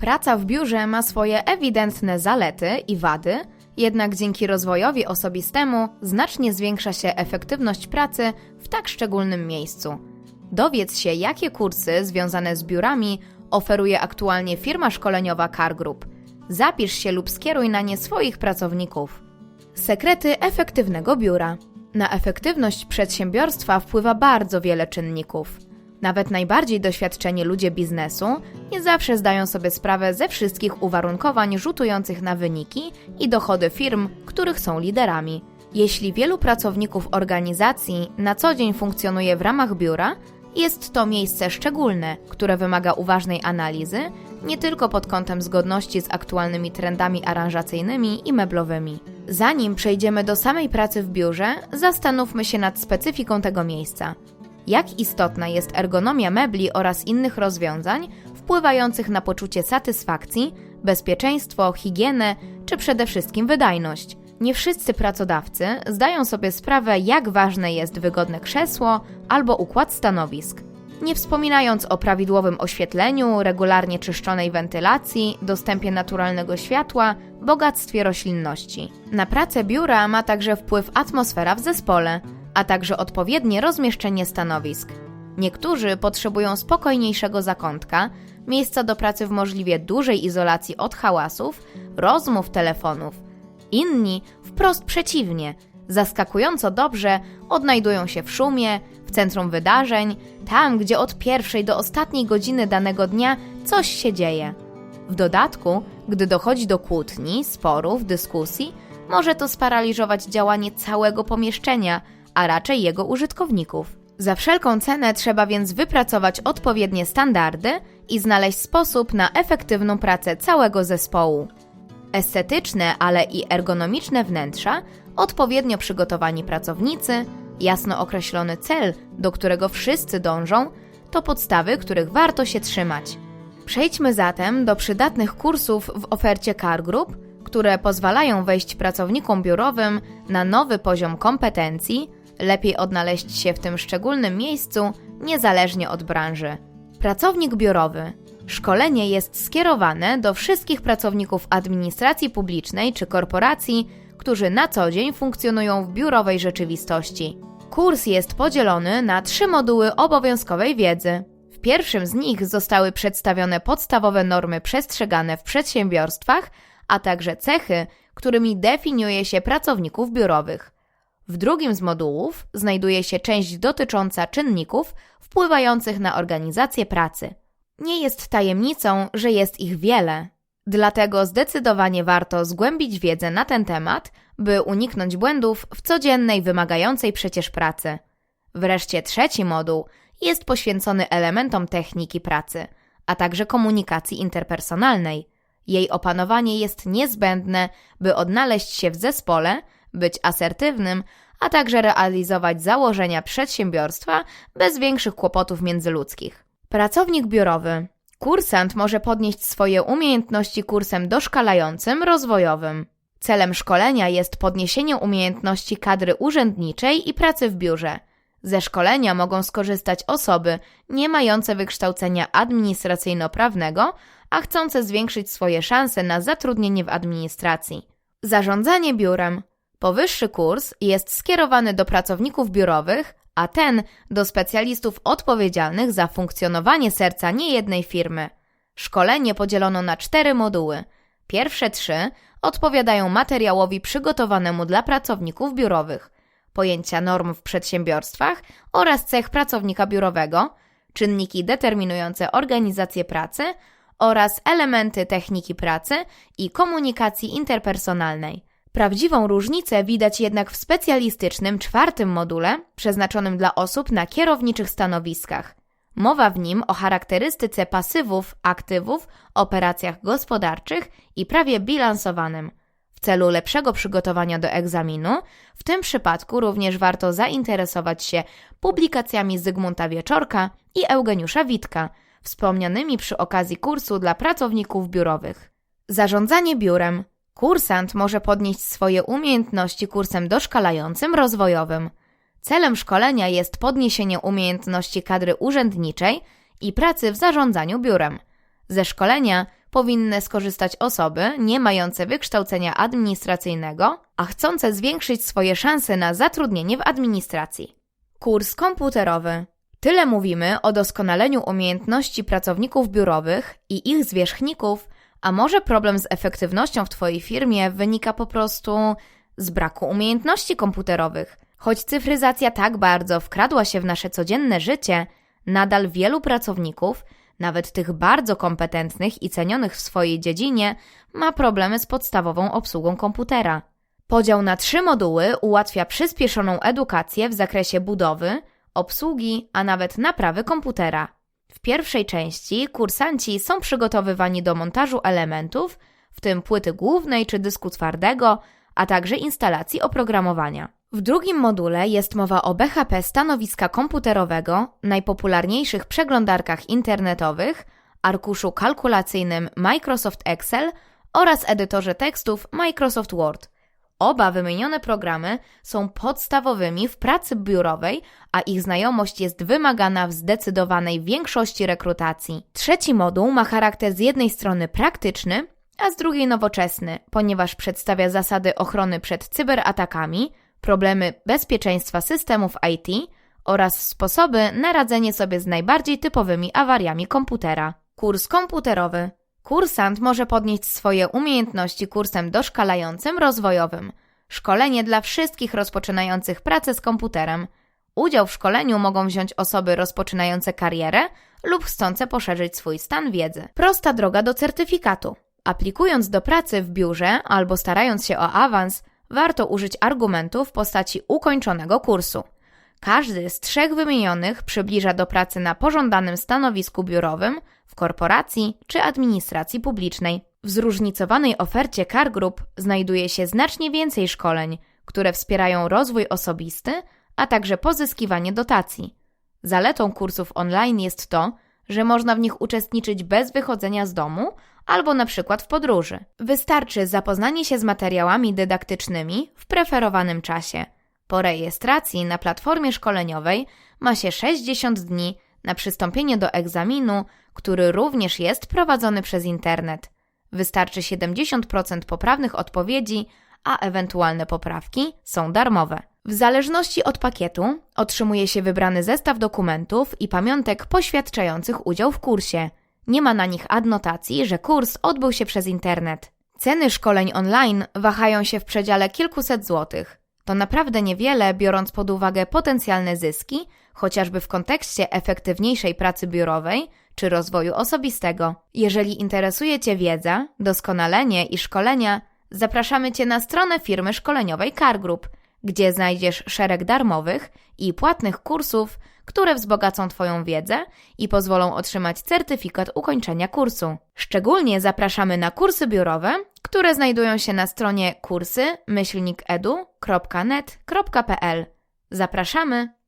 Praca w biurze ma swoje ewidentne zalety i wady, jednak dzięki rozwojowi osobistemu znacznie zwiększa się efektywność pracy w tak szczególnym miejscu. Dowiedz się, jakie kursy związane z biurami oferuje aktualnie firma szkoleniowa Car Group. Zapisz się lub skieruj na nie swoich pracowników. Sekrety efektywnego biura. Na efektywność przedsiębiorstwa wpływa bardzo wiele czynników. Nawet najbardziej doświadczeni ludzie biznesu nie zawsze zdają sobie sprawę ze wszystkich uwarunkowań rzutujących na wyniki i dochody firm, których są liderami. Jeśli wielu pracowników organizacji na co dzień funkcjonuje w ramach biura, jest to miejsce szczególne, które wymaga uważnej analizy, nie tylko pod kątem zgodności z aktualnymi trendami aranżacyjnymi i meblowymi. Zanim przejdziemy do samej pracy w biurze, zastanówmy się nad specyfiką tego miejsca. Jak istotna jest ergonomia mebli oraz innych rozwiązań wpływających na poczucie satysfakcji, bezpieczeństwo, higienę czy przede wszystkim wydajność. Nie wszyscy pracodawcy zdają sobie sprawę, jak ważne jest wygodne krzesło albo układ stanowisk. Nie wspominając o prawidłowym oświetleniu, regularnie czyszczonej wentylacji, dostępie naturalnego światła, bogactwie roślinności. Na pracę biura ma także wpływ atmosfera w zespole, a także odpowiednie rozmieszczenie stanowisk. Niektórzy potrzebują spokojniejszego zakątka, miejsca do pracy w możliwie dużej izolacji od hałasów, rozmów, telefonów. Inni wprost przeciwnie, zaskakująco dobrze odnajdują się w szumie, w centrum wydarzeń, tam gdzie od pierwszej do ostatniej godziny danego dnia coś się dzieje. W dodatku, gdy dochodzi do kłótni, sporów, dyskusji, może to sparaliżować działanie całego pomieszczenia, a raczej jego użytkowników. Za wszelką cenę trzeba więc wypracować odpowiednie standardy i znaleźć sposób na efektywną pracę całego zespołu. Estetyczne, ale i ergonomiczne wnętrza, odpowiednio przygotowani pracownicy, jasno określony cel, do którego wszyscy dążą, to podstawy, których warto się trzymać. Przejdźmy zatem do przydatnych kursów w ofercie Car Group, które pozwalają wejść pracownikom biurowym na nowy poziom kompetencji, lepiej odnaleźć się w tym szczególnym miejscu, niezależnie od branży. Pracownik biurowy. Szkolenie jest skierowane do wszystkich pracowników administracji publicznej czy korporacji, którzy na co dzień funkcjonują w biurowej rzeczywistości. Kurs jest podzielony na trzy moduły obowiązkowej wiedzy. W pierwszym z nich zostały przedstawione podstawowe normy przestrzegane w przedsiębiorstwach, a także cechy, którymi definiuje się pracowników biurowych. W drugim z modułów znajduje się część dotycząca czynników wpływających na organizację pracy. Nie jest tajemnicą, że jest ich wiele, dlatego zdecydowanie warto zgłębić wiedzę na ten temat, by uniknąć błędów w codziennej, wymagającej przecież pracy. Wreszcie trzeci moduł jest poświęcony elementom techniki pracy, a także komunikacji interpersonalnej. Jej opanowanie jest niezbędne, by odnaleźć się w zespole, być asertywnym, a także realizować założenia przedsiębiorstwa bez większych kłopotów międzyludzkich. Pracownik biurowy. Kursant może podnieść swoje umiejętności kursem doszkalającym, rozwojowym. Celem szkolenia jest podniesienie umiejętności kadry urzędniczej i pracy w biurze. Ze szkolenia mogą skorzystać osoby nie mające wykształcenia administracyjno-prawnego, a chcące zwiększyć swoje szanse na zatrudnienie w administracji. Zarządzanie biurem. Powyższy kurs jest skierowany do pracowników biurowych, a ten do specjalistów odpowiedzialnych za funkcjonowanie serca niejednej firmy. Szkolenie podzielono na cztery moduły. Pierwsze trzy odpowiadają materiałowi przygotowanemu dla pracowników biurowych, pojęcia norm w przedsiębiorstwach oraz cech pracownika biurowego, czynniki determinujące organizację pracy oraz elementy techniki pracy i komunikacji interpersonalnej. Prawdziwą różnicę widać jednak w specjalistycznym czwartym module, przeznaczonym dla osób na kierowniczych stanowiskach. Mowa w nim o charakterystyce pasywów, aktywów, operacjach gospodarczych i prawie bilansowanym. W celu lepszego przygotowania do egzaminu, w tym przypadku również warto zainteresować się publikacjami Zygmunta Wieczorka i Eugeniusza Witka, wspomnianymi przy okazji kursu dla pracowników biurowych. Zarządzanie biurem. Kursant może podnieść swoje umiejętności kursem doszkalającym, rozwojowym. Celem szkolenia jest podniesienie umiejętności kadry urzędniczej i pracy w zarządzaniu biurem. Ze szkolenia powinny skorzystać osoby nie mające wykształcenia administracyjnego, a chcące zwiększyć swoje szanse na zatrudnienie w administracji. Kurs komputerowy. Tyle mówimy o doskonaleniu umiejętności pracowników biurowych i ich zwierzchników, a może problem z efektywnością w Twojej firmie wynika po prostu z braku umiejętności komputerowych. Choć cyfryzacja tak bardzo wkradła się w nasze codzienne życie, nadal wielu pracowników, nawet tych bardzo kompetentnych i cenionych w swojej dziedzinie, ma problemy z podstawową obsługą komputera. Podział na trzy moduły ułatwia przyspieszoną edukację w zakresie budowy, obsługi, a nawet naprawy komputera. W pierwszej części kursanci są przygotowywani do montażu elementów, w tym płyty głównej czy dysku twardego, a także instalacji oprogramowania. W drugim module jest mowa o BHP stanowiska komputerowego, najpopularniejszych przeglądarkach internetowych, arkuszu kalkulacyjnym Microsoft Excel oraz edytorze tekstów Microsoft Word. Oba wymienione programy są podstawowymi w pracy biurowej, a ich znajomość jest wymagana w zdecydowanej większości rekrutacji. Trzeci moduł ma charakter z jednej strony praktyczny, a z drugiej nowoczesny, ponieważ przedstawia zasady ochrony przed cyberatakami, problemy bezpieczeństwa systemów IT oraz sposoby na radzenie sobie z najbardziej typowymi awariami komputera. Kurs komputerowy. Kursant może podnieść swoje umiejętności kursem doszkalającym rozwojowym. Szkolenie dla wszystkich rozpoczynających pracę z komputerem. Udział w szkoleniu mogą wziąć osoby rozpoczynające karierę lub chcące poszerzyć swój stan wiedzy. Prosta droga do certyfikatu. Aplikując do pracy w biurze albo starając się o awans, warto użyć argumentu w postaci ukończonego kursu. Każdy z trzech wymienionych przybliża do pracy na pożądanym stanowisku biurowym, w korporacji czy administracji publicznej. W zróżnicowanej ofercie Car Group znajduje się znacznie więcej szkoleń, które wspierają rozwój osobisty, a także pozyskiwanie dotacji. Zaletą kursów online jest to, że można w nich uczestniczyć bez wychodzenia z domu albo na przykład w podróży. Wystarczy zapoznanie się z materiałami dydaktycznymi w preferowanym czasie. Po rejestracji na platformie szkoleniowej ma się 60 dni na przystąpienie do egzaminu, który również jest prowadzony przez internet. Wystarczy 70% poprawnych odpowiedzi, a ewentualne poprawki są darmowe. W zależności od pakietu otrzymuje się wybrany zestaw dokumentów i pamiątek poświadczających udział w kursie. Nie ma na nich adnotacji, że kurs odbył się przez internet. Ceny szkoleń online wahają się w przedziale kilkuset złotych. To naprawdę niewiele, biorąc pod uwagę potencjalne zyski, chociażby w kontekście efektywniejszej pracy biurowej czy rozwoju osobistego. Jeżeli interesuje Cię wiedza, doskonalenie i szkolenia, zapraszamy Cię na stronę firmy szkoleniowej Car Group, gdzie znajdziesz szereg darmowych i płatnych kursów, które wzbogacą Twoją wiedzę i pozwolą otrzymać certyfikat ukończenia kursu. Szczególnie zapraszamy na kursy biurowe, które znajdują się na stronie kursy-edu.net.pl. Zapraszamy!